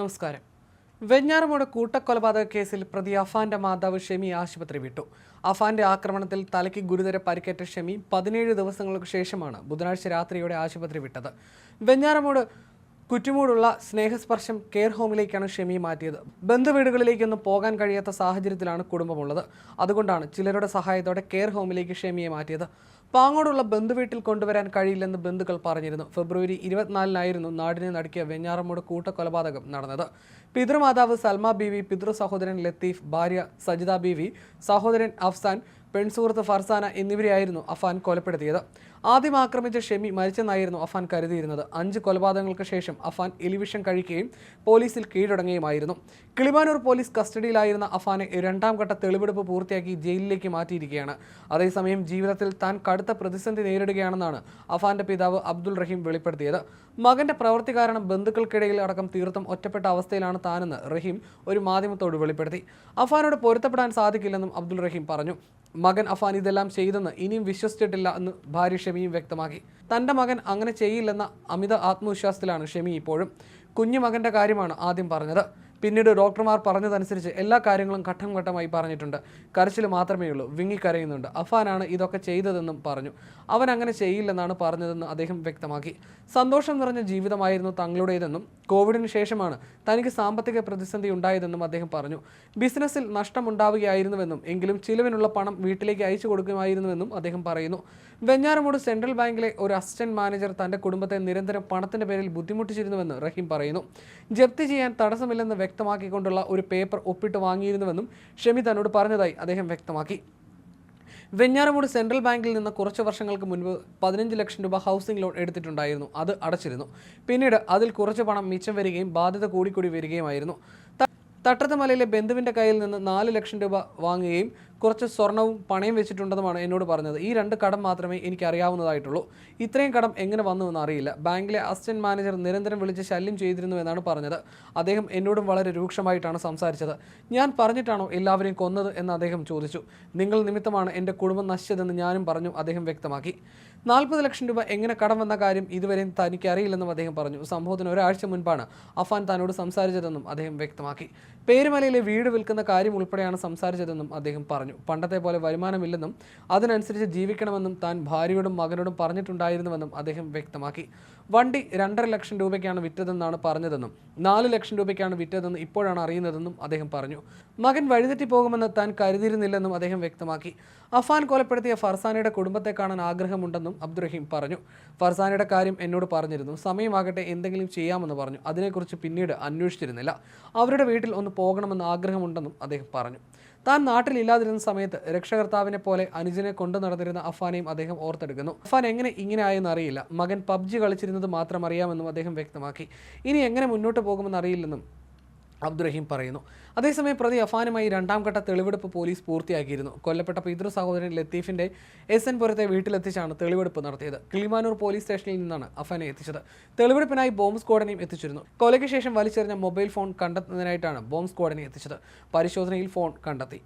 നമസ്കാരം. വെഞ്ഞാറമൂട് കൂട്ടക്കൊലപാതക കേസിൽ പ്രതി അഫാന്റെ മാതാവ് ഷെമി ആശുപത്രി വിട്ടു. അഫാന്റെ ആക്രമണത്തിൽ തലയ്ക്ക് ഗുരുതര പരിക്കേറ്റ ഷെമി പതിനേഴ് ദിവസങ്ങൾക്ക് ശേഷമാണ് ബുധനാഴ്ച രാത്രിയോടെ ആശുപത്രി വിട്ടത്. വെഞ്ഞാറമൂട് കുറ്റുമൂടുള്ള സ്നേഹസ്പർശം കെയർ ഹോമിലേക്കാണ് ഷെമി മാറ്റിയത്. ബന്ധുവീടുകളിലേക്കൊന്നും പോകാൻ കഴിയാത്ത സാഹചര്യത്തിലാണ് കുടുംബമുള്ളത്. അതുകൊണ്ടാണ് ചിലരുടെ സഹായത്തോടെ കെയർ ഹോമിലേക്ക് ഷെമിയെ മാറ്റിയത്. പാങ്ങോടുള്ള ബന്ധുവീട്ടിൽ കൊണ്ടുവരാൻ കഴിയില്ലെന്ന് ബന്ധുക്കൾ പറഞ്ഞിരുന്നു. ഫെബ്രുവരി ഇരുപത്തിനാലിനായിരുന്നു നാടിനെ നടുക്കിയ വെഞ്ഞാറമ്മൂട് കൂട്ടക്കൊലപാതകം നടന്നത്. പിതൃമാതാവ് സൽമ ബീവി പിതൃ സഹോദരൻ ലത്തീഫ് ഭാര്യ സജിത ബീവി സഹോദരൻ അഫ്സാൻ പെൺസുഹൃത്ത് ഫർസാന എന്നിവരെയായിരുന്നു അഫാൻ കൊലപ്പെടുത്തിയത്. ആദ്യം ആക്രമിച്ച ഷെമി മരിച്ചെന്നായിരുന്നു അഫാൻ കരുതിയിരുന്നത്. അഞ്ച് കൊലപാതകങ്ങൾക്ക് ശേഷം അഫാൻ എലിവിഷൻ കഴിക്കുകയും പോലീസിൽ കീഴടങ്ങുകയുമായിരുന്നു. കിളിമാനൂർ പോലീസ് കസ്റ്റഡിയിലായിരുന്ന അഫാനെ രണ്ടാം ഘട്ട തെളിവെടുപ്പ് പൂർത്തിയാക്കി ജയിലിലേക്ക് മാറ്റിയിരിക്കുകയാണ്. അതേസമയം ജീവിതത്തിൽ താൻ കടുത്ത പ്രതിസന്ധി നേരിടുകയാണെന്നാണ് അഫാന്റെ പിതാവ് അബ്ദുൾ റഹീം വെളിപ്പെടുത്തിയത്. മകന്റെ പ്രവൃത്തി കാരണം ബന്ധുക്കൾക്കിടയിൽ അടക്കം തീർത്തും ഒറ്റപ്പെട്ട അവസ്ഥയിലാണ് താനെന്ന് റഹീം ഒരു മാധ്യമത്തോട് വെളിപ്പെടുത്തി. അഫാനോട് പൊരുത്തപ്പെടാൻ സാധിക്കില്ലെന്നും അബ്ദുൾ റഹീം പറഞ്ഞു. മകൻ അഫാൻ ഇതെല്ലാം ചെയ്തെന്ന് ഇനിയും വിശ്വസിച്ചിട്ടില്ല എന്ന് ഭാര്യ ഷെമിയും വ്യക്തമാക്കി. തന്റെ മകൻ അങ്ങനെ ചെയ്യില്ലെന്ന അമിത ആത്മവിശ്വാസത്തിലാണ് ഷെമി ഇപ്പോഴും. കുഞ്ഞു മകന്റെ കാര്യമാണ് ആദ്യം പറഞ്ഞത്. പിന്നീട് ഡോക്ടർമാർ പറഞ്ഞതനുസരിച്ച് എല്ലാ കാര്യങ്ങളും ഘട്ടം ഘട്ടമായി പറഞ്ഞിട്ടുണ്ട്. കരച്ചിൽ മാത്രമേ ഉള്ളൂ. വിങ്ങിക്കരയുന്നുണ്ട് അഫാനാണ് ഇതൊക്കെ ചെയ്തതെന്നും പറഞ്ഞു. അവൻ അങ്ങനെ ചെയ്യില്ലെന്നാണ് പറഞ്ഞതെന്ന് അദ്ദേഹം വ്യക്തമാക്കി. സന്തോഷം നിറഞ്ഞ ജീവിതമായിരുന്നു തങ്ങളുടേതെന്നും കോവിഡിന് ശേഷമാണ് തനിക്ക് സാമ്പത്തിക പ്രതിസന്ധി ഉണ്ടായതെന്നും അദ്ദേഹം പറഞ്ഞു. ബിസിനസ്സിൽ നഷ്ടമുണ്ടാവുകയായിരുന്നുവെന്നും എങ്കിലും ചിലവിനുള്ള പണം വീട്ടിലേക്ക് അയച്ചു കൊടുക്കുമായിരുന്നുവെന്നും അദ്ദേഹം പറയുന്നു. വെഞ്ഞാറമൂട് സെൻട്രൽ ബാങ്കിലെ ഒരു അസിസ്റ്റന്റ് മാനേജർ തന്റെ കുടുംബത്തെ നിരന്തരം പണത്തിന്റെ പേരിൽ ബുദ്ധിമുട്ടിച്ചിരുന്നുവെന്ന് റഹീം പറയുന്നു. ജപ്തി ചെയ്യാൻ തടസ്സമില്ലെന്ന് വ്യക്തമാക്കിക്കൊണ്ടുള്ള ഒരു പേപ്പർ ഒപ്പിട്ട് വാങ്ങിയിരുന്നുവെന്നും ഷെമി തന്നോട് പറഞ്ഞതായി അദ്ദേഹം വ്യക്തമാക്കി. വെഞ്ഞാറമൂട് സെൻട്രൽ ബാങ്കിൽ നിന്ന് കുറച്ച് വർഷങ്ങൾക്ക് മുൻപ് പതിനഞ്ച് ലക്ഷം രൂപ ഹൗസിംഗ് ലോൺ എടുത്തിട്ടുണ്ടായിരുന്നു. അത് അടച്ചിരുന്നു. പിന്നീട് അതിൽ കുറച്ച് പണം മിച്ചം വരികയും ബാധ്യത കൂടിക്കൂടി വരികയുമായിരുന്നു. തട്ടത്തുമലയിലെ ബന്ധുവിന്റെ കയ്യിൽ നിന്ന് നാല് ലക്ഷം രൂപ വാങ്ങുകയും കുറച്ച് സ്വർണവും പണയും വെച്ചിട്ടുണ്ടെന്നുമാണ് എന്നോട് പറഞ്ഞത്. ഈ രണ്ട് കടം മാത്രമേ എനിക്ക് അറിയാവുന്നതായിട്ടുള്ളൂ ഇത്രയും കടം എങ്ങനെ വന്നു എന്ന് അറിയില്ല. ബാങ്കിലെ അസിസ്റ്റന്റ് മാനേജർ നിരന്തരം വിളിച്ച് ശല്യം ചെയ്തിരുന്നു എന്നാണ് പറഞ്ഞത്. അദ്ദേഹം എന്നോടും വളരെ രൂക്ഷമായിട്ടാണ് സംസാരിച്ചത്. ഞാൻ പറഞ്ഞിട്ടാണോ എല്ലാവരെയും കൊന്നത് എന്ന് അദ്ദേഹം ചോദിച്ചു. നിങ്ങൾ നിമിത്തമാണ് എന്റെ കുടുംബം നശിച്ചതെന്ന് ഞാനും പറഞ്ഞു അദ്ദേഹം വ്യക്തമാക്കി. നാൽപ്പത് ലക്ഷം രൂപ എങ്ങനെ കടം വന്ന കാര്യം ഇതുവരെയും തനിക്ക് അറിയില്ലെന്നും അദ്ദേഹം പറഞ്ഞു. സംഭവത്തിന് ഒരാഴ്ച മുൻപാണ് അഫാൻ തന്നോട് സംസാരിച്ചതെന്നും അദ്ദേഹം വ്യക്തമാക്കി. പേരുമലയിലെ വീട് വിൽക്കുന്ന കാര്യം ഉൾപ്പെടെയാണ് സംസാരിച്ചതെന്നും അദ്ദേഹം പറഞ്ഞു. പണ്ടത്തെ പോലെ വരുമാനമില്ലെന്നും അതിനനുസരിച്ച് ജീവിക്കണമെന്നും താൻ ഭാര്യയോടും മകനോടും പറഞ്ഞിട്ടുണ്ടായിരുന്നുവെന്നും അദ്ദേഹം വ്യക്തമാക്കി. വണ്ടി രണ്ടര ലക്ഷം രൂപയ്ക്കാണ് വിറ്റതെന്നാണ് പറഞ്ഞതെന്നും നാല് ലക്ഷം രൂപയ്ക്കാണ് വിറ്റതെന്ന് ഇപ്പോഴാണ് അറിയുന്നതെന്നും അദ്ദേഹം പറഞ്ഞു. മകൻ വഴിതെറ്റി പോകുമെന്ന് താൻ കരുതിയിരുന്നില്ലെന്നും അദ്ദേഹം വ്യക്തമാക്കി. അഫാൻ കൊലപ്പെടുത്തിയ ഫർസാനയുടെ കുടുംബത്തെ കാണാൻ ആഗ്രഹമുണ്ടെന്നും അബ്ദുറഹീം പറഞ്ഞു. ഫർസാനയുടെ കാര്യം എന്നോട് പറഞ്ഞിരുന്നു. സമയമാകട്ടെ എന്തെങ്കിലും ചെയ്യാമെന്ന് പറഞ്ഞു. അതിനെക്കുറിച്ച് പിന്നീട് അന്വേഷിച്ചിരുന്നില്ല. അവരുടെ വീട്ടിൽ ഒന്ന് പോകണമെന്ന് ആഗ്രഹമുണ്ടെന്നും അദ്ദേഹം പറഞ്ഞു. താൻ നാട്ടിലില്ലാതിരുന്ന സമയത്ത് രക്ഷകർത്താവിനെ പോലെ അനുജനെ കൊണ്ടു നടന്നിരുന്ന അഫാനെയും അദ്ദേഹം ഓർത്തെടുക്കുന്നു. അഫാൻ എങ്ങനെ ഇങ്ങനെ ആയെന്ന് അറിയില്ല. മകൻ പബ്ജി കളിച്ചിരുന്നത് മാത്രം അറിയാമെന്നും അദ്ദേഹം വ്യക്തമാക്കി. ഇനി എങ്ങനെ മുന്നോട്ട് പോകുമെന്ന് അറിയില്ലെന്നും അബ്ദുറഹീം പറയുന്നു. അതേസമയം പ്രതി അഫാനുമായി രണ്ടാം ഘട്ട തെളിവെടുപ്പ് പോലീസ് പൂർത്തിയാക്കിയിരുന്നു. കൊല്ലപ്പെട്ട പിതൃ സഹോദരൻ ലത്തീഫിന്റെ എസ് എൻ പുരത്തെ വീട്ടിലെത്തിച്ചാണ് തെളിവെടുപ്പ് നടത്തിയത്. കിളിമാനൂർ പോലീസ് സ്റ്റേഷനിൽ നിന്നാണ് അഫാനെ എത്തിച്ചത്. തെളിവെടുപ്പിനായി ബോംബ് സ്ക്വാഡിനെയും എത്തിച്ചിരുന്നു. കൊലയ്ക്ക് ശേഷം വലിച്ചെറിഞ്ഞ മൊബൈൽ ഫോൺ കണ്ടെത്തുന്നതിനായിട്ടാണ് ബോംബ് സ്ക്വാഡിനെ എത്തിച്ചത്. പരിശോധനയിൽ ഫോൺ കണ്ടെത്തി.